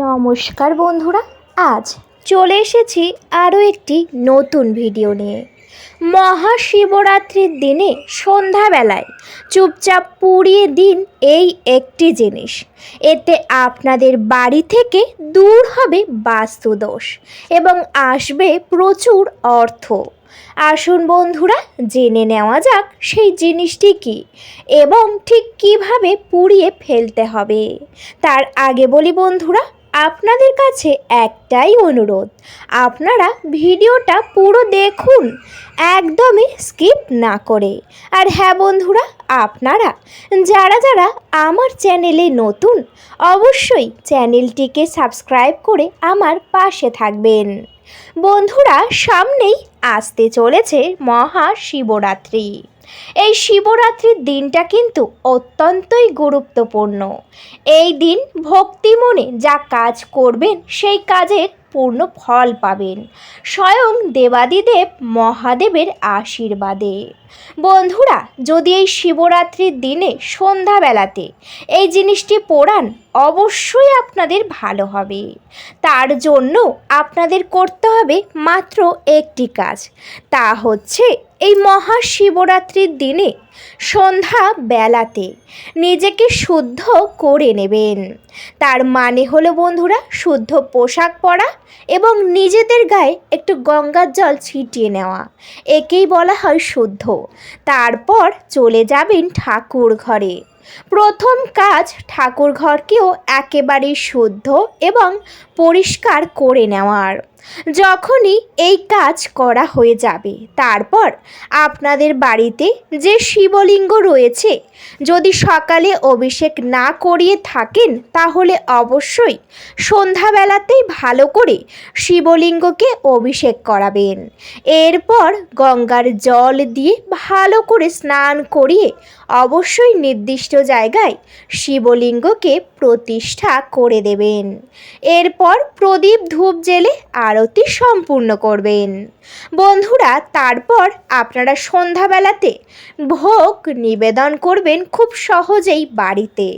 নমস্কার বন্ধুরা, আজ চলে এসেছি আরও একটি নতুন ভিডিও নিয়ে। মহাশিবরাত্রির দিনে সন্ধ্যাবেলায় চুপচাপ পুড়িয়ে দিন এই একটি জিনিস। এতে আপনাদের বাড়ি থেকে দূর হবে বাস্তুদোষ এবং আসবে প্রচুর অর্থ। আসুন বন্ধুরা, জেনে নেওয়া যাক সেই জিনিসটি কি এবং ঠিক কীভাবে পুড়িয়ে ফেলতে হবে। তার আগে বলি বন্ধুরা আপনাদের কাছে একটাই অনুরোধ, আপনারা ভিডিওটা পুরো দেখুন, একদমই স্কিপ না করে। আর হ্যাঁ বন্ধুরা, আপনারা, যারা যারা আমার চ্যানেলে নতুন, অবশ্যই চ্যানেলটিকে সাবস্ক্রাইব করে আমার পাশে থাকবেন। বন্ধুরা, সামনেই আসতে চলেছে মহাশিবরাত্রি। এই শিবরাত্রির দিনটা কিন্তু অত্যন্তই গুরুত্বপূর্ণ। এই দিন ভক্তি মনে যা কাজ করবেন, সেই কাজের পূর্ণ ফল পাবেন। স্বয়ং দেবাদিদেব মহাদেবের আশীর্বাদে। বন্ধুরা, যদি এই শিবরাত্রির দিনে সন্ধ্যাবেলাতে এই জিনিসটি পড়ান, অবশ্যই আপনাদের ভালো হবে। তার জন্য আপনাদের করতে হবে মাত্র একটি কাজ। তা হচ্ছে, এই মহাশিবরাত্রির দিনে সন্ধ্যা বেলাতে নিজেকে শুদ্ধ করে নেবেন। তার মানে হলো বন্ধুরা, শুদ্ধ পোশাক পরা এবং নিজেদের গায়ে একটু গঙ্গার জল ছিটিয়ে নেওয়া। একেই বলা হয় শুদ্ধ। তারপর চলে যাবেন ঠাকুর ঘরে। প্রথম কাজ ঠাকুর ঘরকেও একেবারেই শুদ্ধ এবং পরিষ্কার করে নেওয়ার। যখনই এই কাজ করা হয়ে যাবে, তারপর আপনাদের বাড়িতে যে শিবলিঙ্গ রয়েছে, যদি সকালে অভিষেক না করিয়ে থাকেন, তাহলে অবশ্যই সন্ধ্যাবেলাতেই ভালো করে শিবলিঙ্গকে অভিষেক করাবেন। এরপর গঙ্গার জল দিয়ে ভালো করে স্নান করিয়ে অবশ্যই নির্দিষ্ট জায়গায় শিবলিঙ্গকে প্রতিষ্ঠা করে দেবেন। এরপর প্রদীপ ধূপ জেলে আরতি সম্পূর্ণ করবেন। বন্ধুরা, তারপর আপনারা সন্ধ্যাবেলাতে ভোগ নিবেদন করবেন খুব সহজেই বাড়িতে।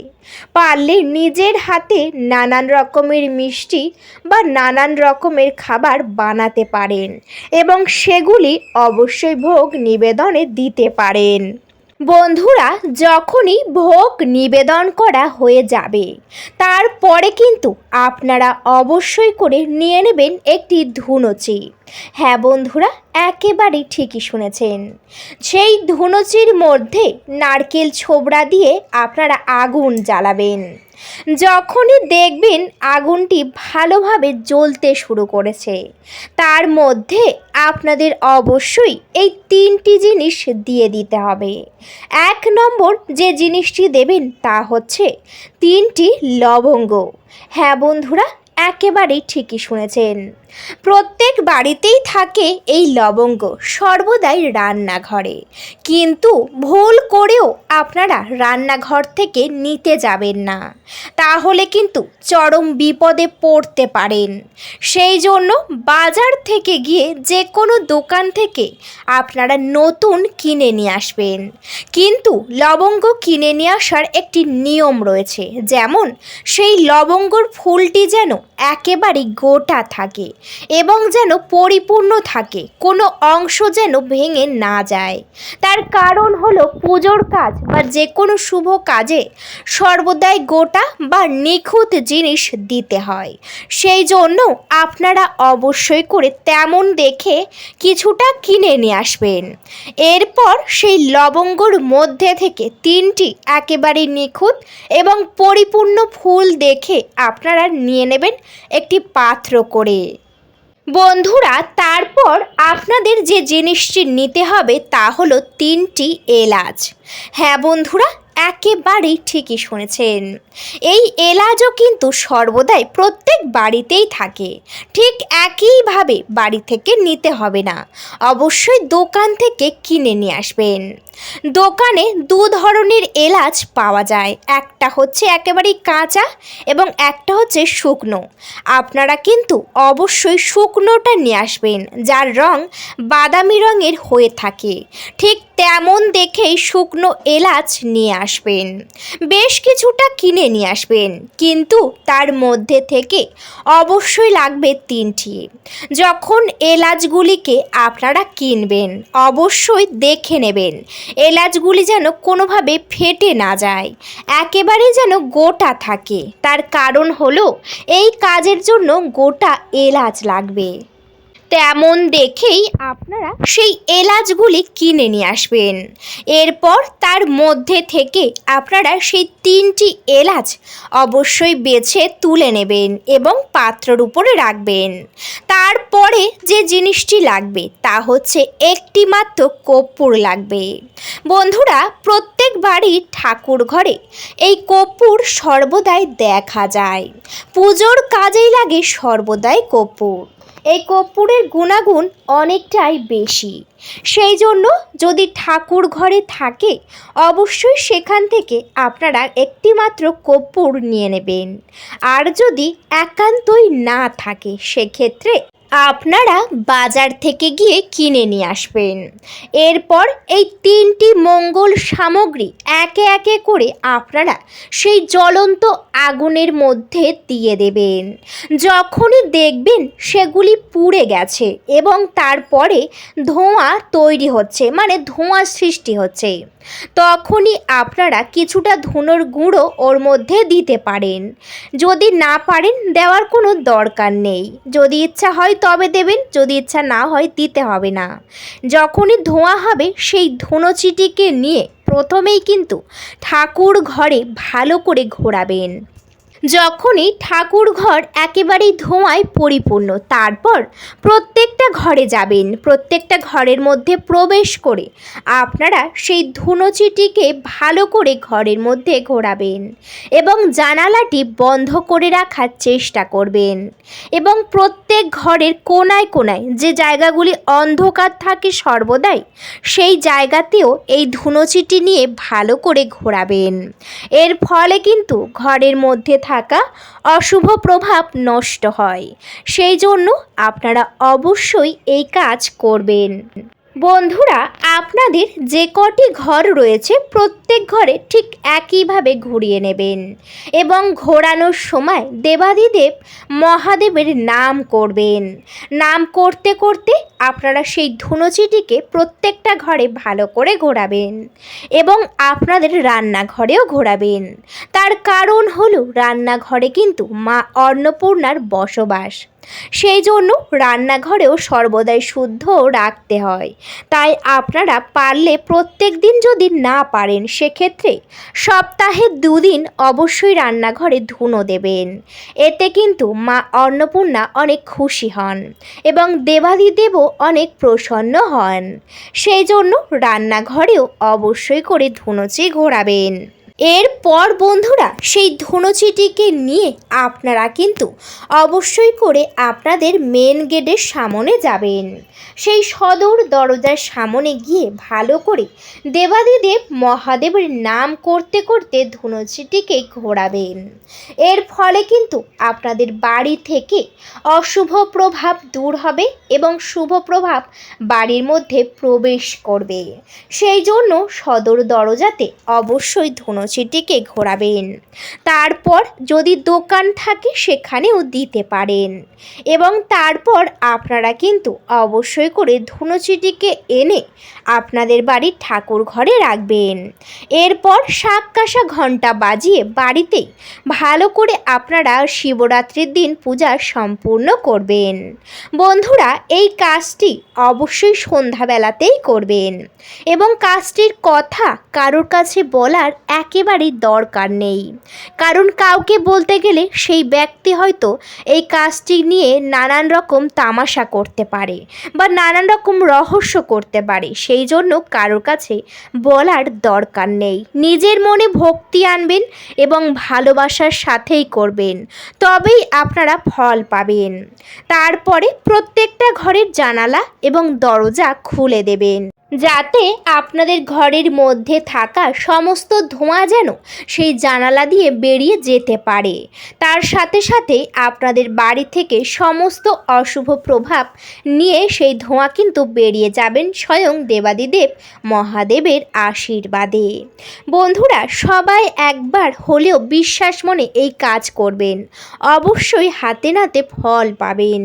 পারলে নিজের হাতে নানান রকমের মিষ্টি বা নানান রকমের খাবার বানাতে পারেন এবং সেগুলি অবশ্যই ভোগ নিবেদনে দিতে পারেন। বন্ধুরা, যখনই ভোগ নিবেদন করা হয়ে যাবে, তারপরে কিন্তু আপনারা অবশ্যই করে নিয়ে নেবেন একটি ধুনুচি। হ্যাঁ বন্ধুরা, একেবারেই ঠিকই শুনেছেন। সেই ধুনুচির মধ্যে নারকেল ছোবড়া দিয়ে আপনারা আগুন জ্বালাবেন। যখনই দেখবেন আগুনটি ভালোভাবে জ্বলতে শুরু করেছে, তার মধ্যে আপনাদের অবশ্যই এই তিনটি জিনিস দিয়ে দিতে হবে। এক নম্বর যে জিনিসটি দেবেন তা হচ্ছে তিনটি লবঙ্গ। হ্যাঁ বন্ধুরা একেবারেই ঠিকই শুনেছেন। প্রত্যেক বাড়িতেই থাকে এই লবঙ্গ, সর্বদাই রান্নাঘরে। কিন্তু ভুল করেও আপনারা রান্নাঘর থেকে নিতে যাবেন না। তাহলে কিন্তু চরম বিপদে পড়তে পারেন। সেই জন্য বাজার থেকে গিয়ে যে কোনো দোকান থেকে আপনারা নতুন কিনে নিয়ে আসবেন। কিন্তু লবঙ্গ কিনে নিয়ে আসার একটি নিয়ম রয়েছে, যেমন সেই লবঙ্গর ফুলটি যেন একেবারেই গোটা থাকে এবং যেন পরিপূর্ণ থাকে। কোনো অংশ যেন ভেঙে না যায়। তার কারণ হলো পুজোর কাজ বা যে কোনো শুভ কাজে সর্বদাই গোটা বা নিখুঁত জিনিস দিতে হয়। সেই জন্য আপনারা অবশ্যই করে তেমন দেখে কিছুটা কিনে নিয়ে আসবেন। এরপর সেই লবঙ্গর মধ্যে থেকে তিনটি একেবারে নিখুঁত এবং পরিপূর্ণ ফুল দেখে আপনারা নিয়ে নেবেন একটি পাত্র করে। বন্ধুরা, তারপর আপনাদের যে জিনিসটি নিতে হবে তা হলো তিনটি এলাচ। হ্যাঁ বন্ধুরা একেবারেই ঠিকই শুনেছেন। এই এলাচও কিন্তু সর্বদাই প্রত্যেক বাড়িতেই থাকে। ঠিক একইভাবে বাড়ি থেকে নিতে হবে না। অবশ্যই দোকান থেকে কিনে নিয়ে আসবেন। দোকানে দু ধরনের এলাচ পাওয়া যায়। একটা হচ্ছে একেবারেই কাঁচা এবং একটা হচ্ছে শুকনো। আপনারা কিন্তু অবশ্যই শুকনোটা নিয়ে আসবেন, যার রং বাদামি রঙের হয়ে থাকে। ঠিক তেমন দেখেই শুকনো এলাচ নিয়ে আসবেন। বেশ কিছুটা কিনে নিয়ে আসবেন, কিন্তু তার মধ্যে থেকে অবশ্যই লাগবে তিনটি। যখন এলাচগুলিকে আপনারা কিনবেন, অবশ্যই দেখে নেবেন, এলাচগুলি যেন কোনোভাবে ফেটে না যায়, একেবারে যেন গোটা থাকে। তার কারণ হলো, এই কাজের জন্য গোটা এলাচ লাগবে। তেমন দেখেই আপনারা সেই এলাচগুলি কিনে নিয়ে আসবেন। এরপর তার মধ্যে থেকে আপনারা সেই তিনটি এলাচ অবশ্যই বেছে তুলে নেবেন এবং পাত্রর উপরে রাখবেন। তারপরে যে জিনিসটি লাগবে তা হচ্ছে একটি মাত্র কর্পূর লাগবে। বন্ধুরা, প্রত্যেক বাড়ির ঠাকুর ঘরে এই কর্পূর সর্বদাই দেখা যায়। পুজোর কাজেই লাগে সর্বদাই কর্পূর। এই কর্পূরের গুণাগুণ অনেকটাই বেশি। সেই জন্য যদি ঠাকুর ঘরে থাকে, অবশ্যই সেখান থেকে আপনারা একটি মাত্র কর্পূর নিয়ে নেবেন। আর যদি একান্তই না থাকে, সেক্ষেত্রে আপনারা বাজার থেকে গিয়ে কিনে নিয়ে আসবেন। এরপর এই তিনটি মঙ্গল সামগ্রী একে একে করে আপনারা সেই জ্বলন্ত আগুনের মধ্যে দিয়ে দেবেন। যখনই দেখবেন সেগুলি পুড়ে গেছে এবং তারপরে ধোঁয়া তৈরি হচ্ছে মানে ধোঁয়া সৃষ্টি হচ্ছে, তখনই আপনারা কিছুটা ধুনোর গুঁড়ো ওর মধ্যে দিতে পারেন। যদি না পারেন দেওয়ার কোনো দরকার নেই। যদি ইচ্ছা হয় তবে দেবেন, যদি ইচ্ছা না হয় দিতে হবে না। যখনই ধোঁয়া হবে, সেই ধুনোচিটিকে নিয়ে প্রথমেই কিন্তু ঠাকুর ঘরে ভালো করে ঘোরাবেন। যখনই ঠাকুর ঘর একেবারেই ধোঁয়ায় পরিপূর্ণ, তারপর প্রত্যেকটা ঘরে যাবেন, প্রত্যেকটা ঘরের মধ্যে প্রবেশ করে আপনারা সেই ধুনোচিটিকে ভালো করে ঘরের মধ্যে ঘোরাবেন এবং জানালাটি বন্ধ করে রাখার চেষ্টা করবেন এবং প্রত্যেক ঘরের কোনায় কোনায় যে জায়গাগুলি অন্ধকার থাকে সর্বদাই, সেই জায়গাতেও এই ধুনোচিটি নিয়ে ভালো করে ঘোরাবেন। এর ফলে কিন্তু ঘরের মধ্যে থাকা অশুভ প্রভাব নষ্ট হয়। সেই জন্য আপনারা অবশ্যই এই কাজ করবেন। বন্ধুরা, আপনাদের যে কটি ঘর রয়েছে, প্রত্যেক ঘরে ঠিক একইভাবে ঘুরিয়ে নেবেন এবং ঘোরানোর সময় দেবাদিদেব মহাদেবের নাম করবেন। নাম করতে করতে আপনারা সেই ধুনুচিটিকে প্রত্যেকটা ঘরে ভালো করে ঘোরাবেন এবং আপনাদের রান্নাঘরেও ঘোরাবেন। তার কারণ হলো রান্নাঘরে কিন্তু মা অন্নপূর্ণার বসবাস। সেই জন্য রান্নাঘরেও সর্বদাই শুদ্ধ রাখতে হয়। তাই আপনারা পারলে প্রত্যেক দিন যদি না পারেন, সেক্ষেত্রে সপ্তাহে দুদিন অবশ্যই রান্নাঘরে ধুনো দেবেন। এতে কিন্তু মা অন্নপূর্ণা অনেক খুশি হন এবং দেবাদিদেবও অনেক প্রসন্ন হন। সেই জন্য রান্নাঘরেও অবশ্যই করে ধুনোচি ঘোরাবেন। এরপর বন্ধুরা, সেই ধুনোচিটিকে নিয়ে আপনারা কিন্তু অবশ্যই করে আপনাদের মেন গেটের সামনে যাবেন। সেই সদর দরজার সামনে গিয়ে ভালো করে দেবাদিদেব মহাদেবের নাম করতে করতে ধনুচিটিকে ঘোরাবেন। এর ফলে কিন্তু আপনাদের বাড়ি থেকে অশুভ প্রভাব দূর হবে এবং শুভ প্রভাব বাড়ির মধ্যে প্রবেশ করবে। সেই জন্য সদর দরজাতে অবশ্যই ধুনোচিটিকে ঘোরাবেন। তারপর যদি দোকান থাকে সেখানেও দিতে পারেন। এবং তারপর আপনারা কিন্তু অবশ্যই করে ধুনোচিটিকে এনে আপনাদের বাড়ির ঠাকুর ঘরে রাখবেন। এরপর শাক কাঁসা ঘণ্টা বাজিয়ে বাড়িতে ভালো করে আপনারা শিবরাত্রির দিন পূজা সম্পূর্ণ করবেন। বন্ধুরা, এই কাজটি অবশ্যই সন্ধ্যাবেলাতেই করবেন। এবং কাজটির কথা কারোর কাছে বলার একেবারেই দরকার নেই। কারণ কাউকে বলতে গেলে সেই ব্যক্তি হয়তো এই কাজটি নিয়ে নানান রকম তামাশা করতে পারে বা নানান রকম রহস্য করতে পারে। সেই জন্য কারোর কাছে বলার দরকার নেই। নিজের মনে ভক্তি আনবেন এবং ভালোবাসার সাথেই করবেন। তবেই আপনারা ফল পাবেন। তারপরে প্রত্যেকটা ঘরের জানালা এবং দরজা খুলে দেবেন। যাতে আপনাদের ঘরের মধ্যে থাকা সমস্ত ধোঁয়া যেন সেই জানালা দিয়ে বেরিয়ে যেতে পারে। তার সাথে সাথে আপনাদের বাড়ি থেকে সমস্ত অশুভ প্রভাব নিয়ে সেই ধোঁয়া কিন্তু বেরিয়ে যাবেন স্বয়ং দেবাদিদেব মহাদেবের আশীর্বাদে। বন্ধুরা, সবাই একবার হলেও বিশ্বাস মনে এই কাজ করবেন। অবশ্যই হাতে নাতে ফল পাবেন।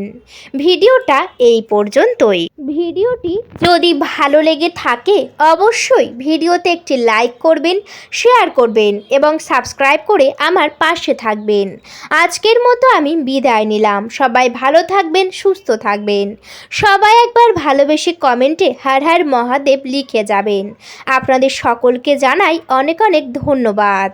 ভিডিওটা এই পর্যন্তই। ভিডিওটি যদি ভালো লেগে থাকে, অবশ্যই ভিডিওতে একটি লাইক করবেন শেয়ার করবেন এবং সাবস্ক্রাইব করে আমার পাশে থাকবেন। আজকের মতো আমি বিদায় নিলাম। সবাই ভালো থাকবেন, সুস্থ থাকবেন। সবাই একবার ভালোবেসে কমেন্টে হার হার মহাদেব লিখে যাবেন। আপনাদের সকলকে জানাই অনেক অনেক ধন্যবাদ।